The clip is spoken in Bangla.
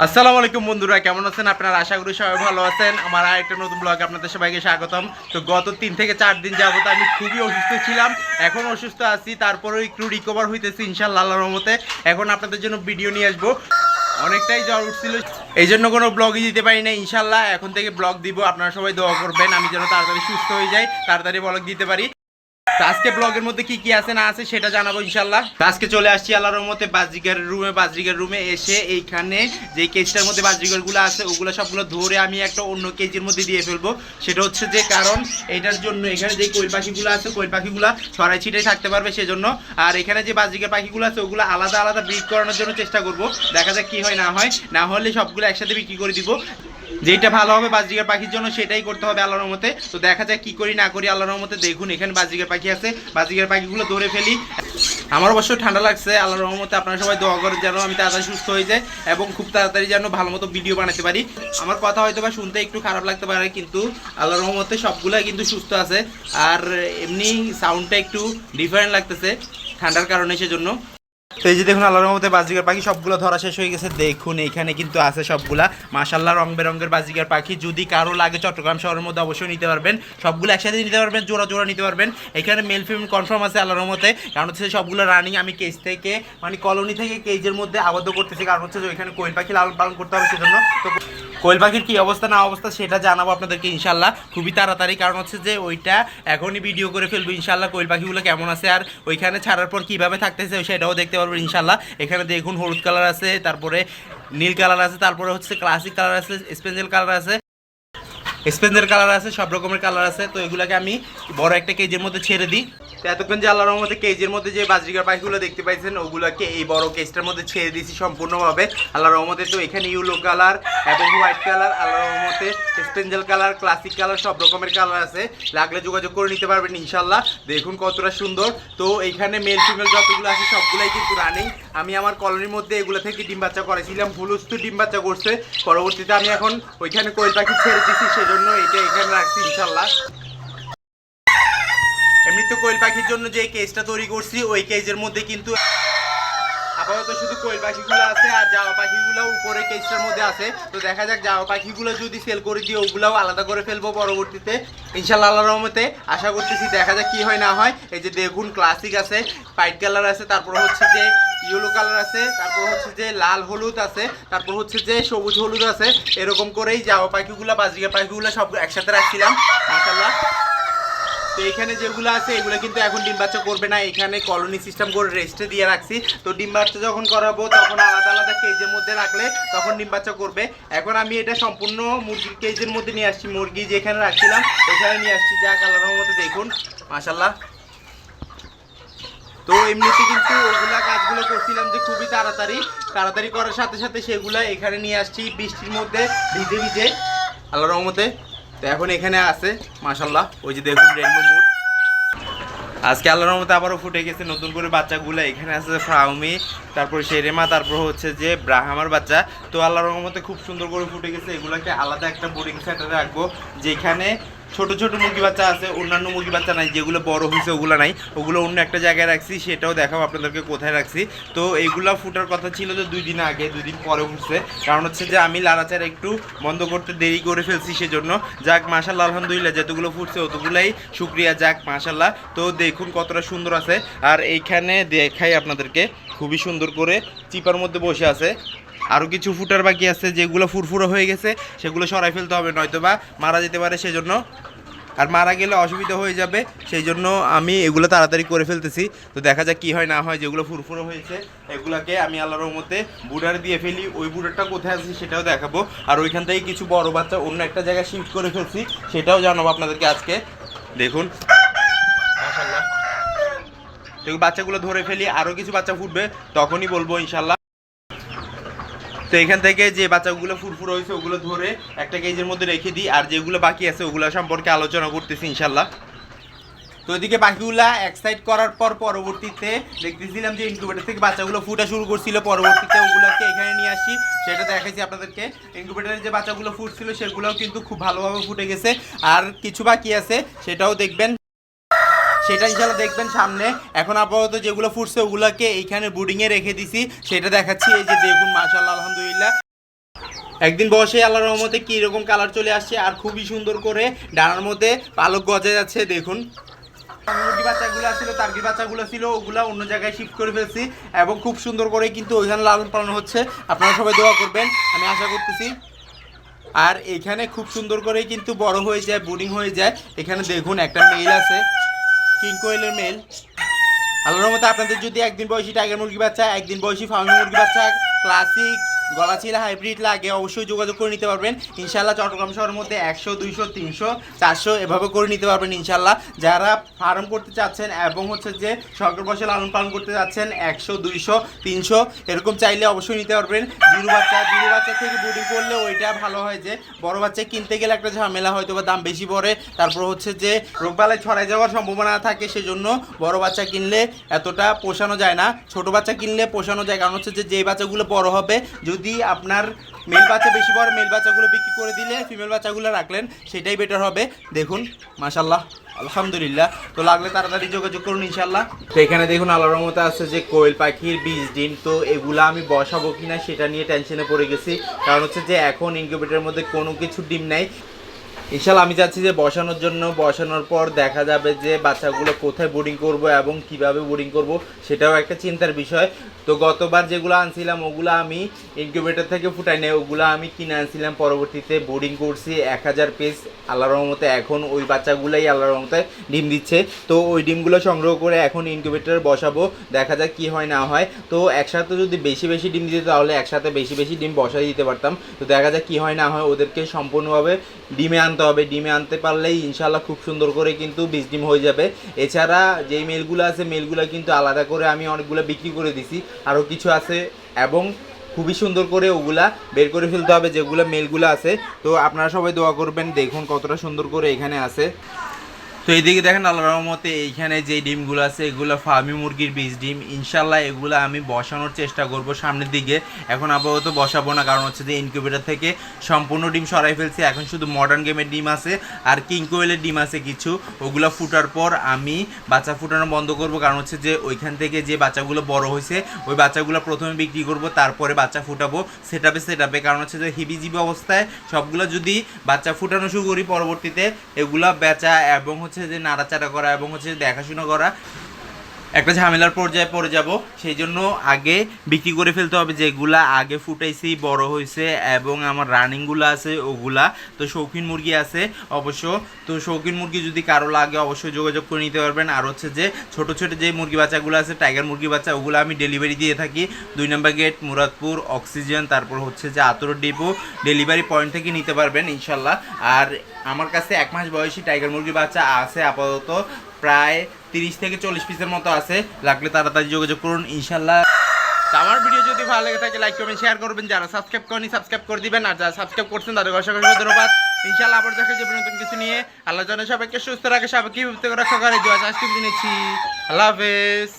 আসসালামু আলাইকুম বন্ধুরা, কেমন আছেন? আপনারা আশা করি সবাই ভালো আছেন। আমার আরেকটা নতুন ব্লগ আপনাদের সবাইকে স্বাগতম। তো গত তিন থেকে চার দিন যাবত আমি খুবই অসুস্থ ছিলাম। এখন অসুস্থ আছি, তারপরেও একটু রিকভার হইতেছি ইনশাল্লাহ আল্লাহর রহমতে। এখন আপনাদের জন্য ভিডিও নিয়ে আসব। অনেকটাই জ্বর উঠছিল এই জন্য কোনো ব্লগই দিতে পারি না ইনশাল্লাহ এখন থেকে ব্লগ দিব, আপনারা সবাই দোয়া করবেন, আমি যেন তাড়াতাড়ি সুস্থ হয়ে যাই, তাড়াতাড়ি ব্লগ দিতে পারি। আজকে ব্লগের মধ্যে কি কি আছে না আছে সেটা জানাব ইনশাল্লাহ আজকে চলে আসছি আল্লাহর রহমতে বাজিগার রুমে বাজিগার রুমে এসে এইখানে যে কেজটার মধ্যে বাজিগারগুলো আছে, ওগুলো সবগুলো ধরে আমি একটা অন্য কেজির মধ্যে দিয়ে ফেলব। সেটা হচ্ছে যে কারণ এটার জন্য এখানে যে কোয়েল পাখিগুলো আছে, কোয়েল পাখিগুলো ছড়াই ছিটাই থাকতে পারবে সেজন্য। আর এখানে যে বাজিগার পাখিগুলো আছে, ওগুলো আলাদা আলাদা ব্রিড করানোর জন্য চেষ্টা করব। দেখা যাক কি হয়, না হয়। না হলে সবগুলো একসাথে বিক্রি করে দিব। যেটা ভালো হবে বাজিকার পাখির জন্য সেটাই করতে হবে আল্লাহর রহমতে। তো দেখা যাক কি করি, না করি, আল্লাহর রহমতে দেখুন, এখানে বাজিকার পাখি আছে। বাজিকার পাখিগুলো ধরে ফেলি। আমার অবশ্য ঠান্ডা লাগছে, আল্লাহর রহমতে আপনারা সবাই দোয়া করেন যেন আমি তাড়াতাড়ি সুস্থ হয়ে যাই এবং খুব তাড়াতাড়ি যেন ভালো মতো ভিডিও বানাতে পারি। আমার কথা হয়তো বা শুনতে একটু খারাপ লাগতে পারে, কিন্তু আল্লাহর রহমতে সবগুলাই কিন্তু সুস্থ আছে। আর এমনি সাউন্ডটা একটু ডিফারেন্ট লাগতেছে ঠান্ডার কারণে সেজন্য। তো এই যে দেখুন, আল্লাহর মধ্যে বাজিকার পাখি সবগুলো ধরা শেষ হয়ে গেছে। দেখুন, এখানে কিন্তু আছে সবগুলা। মাশাল্লাহ রং বেরঙের বাজিকার পাখি। যদি কারও লাগে চট্টগ্রাম শহরের মধ্যে অবশ্যই নিতে পারবেন। সবগুলো একসাথে নিতে পারবেন, জোড়া জোড়া নিতে পারবেন। এখানে মেল ফিমেল কনফার্ম আছে আল্লাহর রহমতে। কারণ হচ্ছে সবগুলো রানিং আমি কেজ থেকে মানে কলোনি থেকে কেজের মধ্যে আবদ্ধ করতেছি। কারণ হচ্ছে যে ওইখানে কোয়েল পাখি লালন পালন করতে হবে সেজন্য। তো কোয়েল পাখির কী অবস্থা, না অবস্থা সেটা জানাব আপনাদেরকে ইনশাল্লাহ। খুবই তাড়াতাড়ি, কারণ হচ্ছে যে ওইটা এখনই ভিডিও করে ফেলব ইনশাল্লাহ কোয়েল পাখিগুলো কেমন আছে আর ওইখানে ছাড়ার পর কীভাবে থাকতেছে সেটাও দেখতে পারব ইনশাল্লাহ। এখানে দেখুন হলুদ কালার আছে, তারপরে নীল কালার আছে, তারপরে হচ্ছে ক্লাসিক কালার আছে স্পেঞ্জেল কালার আছে। স্পেঞ্জের কালার আছে, সব রকমের কালার আছে, তো এগুলোকে আমি বড় একটা কেজের মধ্যে ছেড়ে দিই। তো এতক্ষণ যে আল্লাহর রহমতে কেজের মধ্যে যে বাজরিকার পাখিগুলো দেখতে পাইছেন, ওগুলোকে এই বড় কেজটার মধ্যে ছেড়ে দিয়েছি সম্পূর্ণভাবে। আল্লাহর রহমতে তো এখানে ইউলো কালার এবং হোয়াইট কালার আল্লাহর রহমতে স্পেঞ্জেল কালার ক্লাসিক কালার সব রকমের কালার আছে। লাগলে যোগাযোগ করে নিতে পারবেন ইনশাল্লাহ দেখুন কতটা সুন্দর। তো এইখানে মেল ফিমেল যতগুলো আছে, সবগুলাই কিন্তু রানিং আমি আমার কলোনির মধ্যে এগুলো থেকে ডিম বাচ্চা করেছিলাম ফুলুস্তু ডিম বাচ্চা করছে। পরবর্তীতে আমি এখন ওইখানে কোয়েল পাখি ছেড়ে দিয়েছি দিচ্ছি সেজন্য এটা এখানে রাখছি, ইনশাল্লাহ। এমনি তো কোয়েল পাখির জন্য যে কেজটা তৈরি করছি, ওই কেজের মধ্যে কিন্তু আপাতত শুধু কোয়েল পাখিগুলো আছে আর জামা পাখিগুলো উপরে কেজটার মধ্যে আছে। তো দেখা যাক জামা পাখিগুলো যদি সেল করে দিই, ওগুলাও আলাদা করে ফেলব পরবর্তীতে। ইনশাল্লাহ আল্লাহ রহমতে আশা করতেছি দেখা যাক কি হয় না হয়। এই যে দেখুন ক্লাসিক আছে হোয়াইট কালার আছে, তারপর হচ্ছে যে ইয়েলো কালার আছে, তারপর হচ্ছে যে লাল হলুদ আছে, তারপর হচ্ছে যে সবুজ হলুদ আছে, এরকম করেই জামা পাখিগুলো বাজিকা পাখিগুলো সব একসাথে রাখছিলাম মাশাল্লাহ তো এখানে যেগুলো আছে, এগুলো কিন্তু এখন ডিম বাচ্চা করবে না, এখানে কলোনি সিস্টেম করে রেস্টে দিয়ে রাখছি। তো ডিম বাচ্চা যখন করাবো, তখন আলাদা আলাদা কেজের মধ্যে রাখলে তখন ডিম বাচ্চা করবে। এখন আমি এটা সম্পূর্ণ মুরগির কেজের মধ্যে নিয়ে আসছি, মুরগি যেখানে রাখছিলাম এখানে নিয়ে আসছি, যা কালারের মধ্যে দেখুন মাশাল্লাহ তো এমনিতে কিন্তু ওগুলা কাজগুলো করছিলাম যে খুবই তাড়াতাড়ি। তাড়াতাড়ি করার সাথে সাথে সেগুলো এখানে নিয়ে আসছি বৃষ্টির মধ্যে ভিজে ভিজে। আল্লাহ রহমতে। তো এখন এখানে আছে মাশাল্লাহ ওই যে দেখুন রেনবো মুড আজকে আল্লাহর রহমতে আবারও ফুটে গেছে নতুন করে বাচ্চাগুলো। এখানে আছে ফ্রাউমি তারপর শেরেমা, তারপর হচ্ছে যে ব্রাহ্মার বাচ্চা। তো আল্লাহর রহমতে খুব সুন্দর করে ফুটে গেছে। এগুলোকে আলাদা একটা বোর্ডিং সেটে রাখব, যেখানে ছোট ছোট মুরগি বাচ্চা আছে, অন্যান্য মুরগি বাচ্চা নাই, যেগুলো বড় হয়েছে ওগুলো নাই, ওগুলো অন্য একটা জায়গায় রাখছি, সেটাও দেখাবো আপনাদেরকে কোথায় রাখছি। তো এইগুলো ফুটার কথা ছিল যে দুই দিন আগে, দুই দিন পরে ফুটছে কারণ হচ্ছে যে আমি লাড়াচার একটু বন্ধ করতে দেরি করে ফেলছি সেজন্য। যাক মাশাল্লাহ আলহামদুলিল্লাহ, যতগুলো ফুটছে অতগুলাই শুক্রিয়া, যাক মাশাল্লাহ তো দেখুন কতটা সুন্দর আছে। আর এইখানে দেখাই আপনাদেরকে, খুবই সুন্দর করে চিপার মধ্যে বসে আছে। আরও কিছু ফুটার বাকি আছে, যেগুলো ফুরফুরো হয়ে গেছে, সেগুলো সরাই ফেলতে হবে, নয়তো বা মারা যেতে পারে সেজন্য। আর মারা গেলে অসুবিধা হয়ে যাবে সেই জন্য আমি এগুলো তাড়াতাড়ি করে ফেলতেছি। তো দেখা যাক কি হয়, না হয়, যেগুলো ফুরফুরো হয়েছে, এগুলাকে আমি আল্লাহর মধ্যে বুডার দিয়ে ফেলি। ওই বুডারটা কোথায় আছে সেটাও দেখাবো। আর ওইখান থেকে কিছু বড় বাচ্চা অন্য একটা জায়গায় শিফট করে ফেলছি, সেটাও জানাব আপনাদেরকে আজকে। দেখুন। বাচ্চাগুলো ধরে ফেলি আরও কিছু বাচ্চা ফুটবে, তখনই বলব ইনশাল্লাহ তো এখান থেকে যে বাচ্চাগুলো ফুরফুর হয়েছে, ওগুলো ধরে একটা কেজির মধ্যে রেখে দিই, আর যেগুলো বাকি আছে, ওগুলো সম্পর্কে আলোচনা করতেছি ইনশাল্লাহ তো এদিকে বাকিগুলা এক্সাইট করার পর পরবর্তীতে দেখতেছিলাম যে ইনকিউবেটর থেকে বাচ্চাগুলো ফুটা শুরু করছিল। পরবর্তীতে ওগুলোকে এখানে নিয়ে আসি। সেটা দেখাইছি আপনাদেরকে। ইনকিউবেটরের যে বাচ্চাগুলো ফুটছিল, সেগুলোও কিন্তু খুব ভালোভাবে ফুটে গেছে। আর কিছু বাকি আছে, সেটাও দেখবেন। সেটা ইনশাল্লাহ দেখবেন সামনে। এখন আপাতত যেগুলো ফুটছে ওগুলোকে এইখানে বুডিংয়ে রেখে দিছি। সেটা দেখাচ্ছি, এই যে দেখুন মাশাল্লাহ আলহামদুলিল্লাহ। একদিন বসে আল্লাহর রহমতে কি রকম কালার চলে আসছে আর খুবই সুন্দর করে ডানার মধ্যে পালক গজে যাচ্ছে, দেখুন। মুরগি বাচ্চাগুলো ছিল তার্কি বাচ্চাগুলো ছিল, ওগুলা অন্য জায়গায় শিফট করে ফেলছি এবং খুব সুন্দর করে কিন্তু ওইখানে লালন পালন হচ্ছে। আপনারা সবাই দোয়া করবেন, আমি আশা করতেছি। আর এখানে খুব সুন্দর করে কিন্তু বড় হয়ে যায় বোর্ডিং হয়ে যায়। এখানে দেখুন, একটা মেল আছে। কিং কোয়েলের মেল। আল্লাহর মতো আপনাদের যদি একদিন বয়সী টাইগার মুরগি বাচ্চা, একদিন বয়সী ফার্মি মুরগি বাচ্চা ক্লাসিক গলাচিলা হাইব্রিড লাগে, অবশ্যই যোগাযোগ করে নিতে পারবেন। ইনশাল্লাহ চট্টগ্রাম শহরের মধ্যে একশো, দুইশো, তিনশো, চারশো, এভাবে করে নিতে পারবেন ইনশাল্লাহ যারা ফার্ম করতে চাচ্ছেন এবং হচ্ছে যে সরকার বসে লালন পালন করতে চাচ্ছেন, একশো, দুইশো, তিনশো, এরকম চাইলে অবশ্যই নিতে পারবেন। জিরো বাচ্চা জিরো বাচ্চা থেকে বুডিং করলে ওইটা ভালো হয় যে, বড় বাচ্চা কিনতে গেলে একটা ঝামেলা হয়তো বা দাম বেশি পড়ে। তারপর হচ্ছে যে রোগবালাই ছড়াই যাওয়ার সম্ভাবনা থাকে, সেজন্য বড় বাচ্চা কিনলে এতটা পোষানো যায় না। ছোট বাচ্চা কিনলে পোষানো যায়, কারণ হচ্ছে যে যেই বাচ্চাগুলো বড় হবে, যদি আপনার মেল বাচ্চা বেশি বড় মেল বাচ্চাগুলো বিক্রি করে দিলে ফিমেল বাচ্চাগুলো রাখলেন, সেটাই বেটার হবে। দেখুন মাশাল্লাহ আলহামদুলিল্লাহ। তো লাগলে তাড়াতাড়ি যোগাযোগ করুন ইনশাল্লাহ তো এখানে দেখুন, আল্লাহর মতো আছে যে কোয়েল পাখির বীজ, ডিম, তো এগুলা আমি বসাবো কিনা সেটা নিয়ে টেনশনে পড়ে গেছি। কারণ হচ্ছে যে এখন ইনকিউবেটারের মধ্যে কোনো কিছু ডিম নাই। ইনশাল্লাহ আমি চাচ্ছি যে বসানোর জন্য, বসানোর পর দেখা যাবে যে বাচ্চাগুলো কোথায় বোর্ডিং করব এবং কীভাবে বোর্ডিং করব, সেটাও একটা চিন্তার বিষয়। তো গতবার যেগুলো আনছিলাম, ওগুলো আমি ইনকিউবেটর থেকে ফুটাই নেই ওগুলো আমি কিনে আনছিলাম। পরবর্তীতে বোর্ডিং করছি এক হাজার পিস আল্লাহর রহমতে এখন ওই বাচ্চাগুলোই আল্লাহর রহমতে ডিম দিচ্ছে। তো ওই ডিমগুলো সংগ্রহ করে এখন ইনকিউবেটর বসাবো, দেখা যাক কি হয় না হয়। তো একসাথে যদি বেশি বেশি ডিম দিতে, তাহলে একসাথে বেশি বেশি ডিম বসাই দিতে পারতাম। তো দেখা যাক কি হয় না হয়, ওদেরকে সম্পূর্ণভাবে ডিমে আনতে হবে, ডিমে আনতে পারলেই ইনশাল্লাহ খুব সুন্দর করে কিন্তু বীজ ডিম হয়ে যাবে। এছাড়া যেই মেলগুলো আছে, মেলগুলো কিন্তু আলাদা করে আমি অনেকগুলো বিক্রি করে দিছি। আরও কিছু আছে এবং খুবই সুন্দর করে ওগুলা বের করে ফেলতে হবে যেগুলো মেলগুলো আছে। তো আপনারা সবাই দোয়া করবেন, দেখুন কতটা সুন্দর করে এখানে আছে। তো এইদিকে দেখেন আল্লাহ রহমতে এইখানে যে ডিমগুলো আছে, এগুলো ফার্মি মুরগির বীজ ডিম। ইনশাল্লাহ এগুলো আমি বসানোর চেষ্টা করব সামনের দিকে। এখন আপাতত বসাবো না, কারণ হচ্ছে যে ইনকিউবেটর থেকে সম্পূর্ণ ডিম সরাই ফেলছি। এখন শুধু মডার্ন গেমের ডিম আছে আর কিং কোয়েলের ডিম আছে কিছু। ওগুলো ফুটার পর আমি বাচ্চা ফুটানো বন্ধ করব, কারণ হচ্ছে যে ওইখান থেকে যে বাচ্চাগুলো বড় হয়েছে, ওই বাচ্চাগুলো প্রথমে বিক্রি করব, তারপরে বাচ্চা ফুটাবো সেটাপে সেটাপে কারণ হচ্ছে যে হিবিজিবি অবস্থায় সবগুলো যদি বাচ্চা ফুটানো শুরু করি পরবর্তীতে, এগুলো বেচা এবং হচ্ছে যে নাড়াচাড়া করা এবং হচ্ছে দেখাশোনা করা। একটা ঝামেলার পর্যায়ে পড়ে যাব। সেই জন্য আগে বিক্রি করে ফেলতে হবে যেগুলা আগে ফুটাইছি, বড় হয়েছে এবং আমার রানিংগুলো আছে ওগুলা। তো শৌখিন মুরগি আছে অবশ্য। তো শৌখিন মুরগি যদি কারও লাগে অবশ্যই যোগাযোগ করে নিতে পারবেন। আর হচ্ছে যে ছোট ছোট যে মুরগি বাচ্চাগুলো আছে টাইগার মুরগি বাচ্চা, ওগুলো আমি ডেলিভারি দিয়ে থাকি। দুই নম্বর গেট মুরাদপুর অক্সিজেন তারপর হচ্ছে যে আতর ডিপো ডেলিভারি পয়েন্ট থেকে নিতে পারবেন ইনশাল্লাহ। আর আমার কাছে এক মাস বয়সী টাইগার মুরগি বাচ্চা আছে আপাতত। প্রায় তিরিশ থেকে চল্লিশ পিসের মতো আছে। লাগলে তাড়াতাড়ি যোগাযোগ করুন, ইনশাল্লাহ। আমার ভিডিও যদি ভালো লেগে থাকে লাইক করবেন শেয়ার করবেন। যারা সাবস্ক্রাইব করেনি সাবস্ক্রাইব করে দিবেন। আর যারা সাবস্ক্রাইব করছেন তাদের অসংখ্য ধন্যবাদ। ইনশাল্লাহ আবার দেখা যাবে নতুন কিছু নিয়ে। আল্লাহ জানে সবাইকে সুস্থ রাখে, সবাইকে বিভক্ত রক্ষা করে দোয়া আজকে নিচ্ছি। আল্লাহ হাফেজ।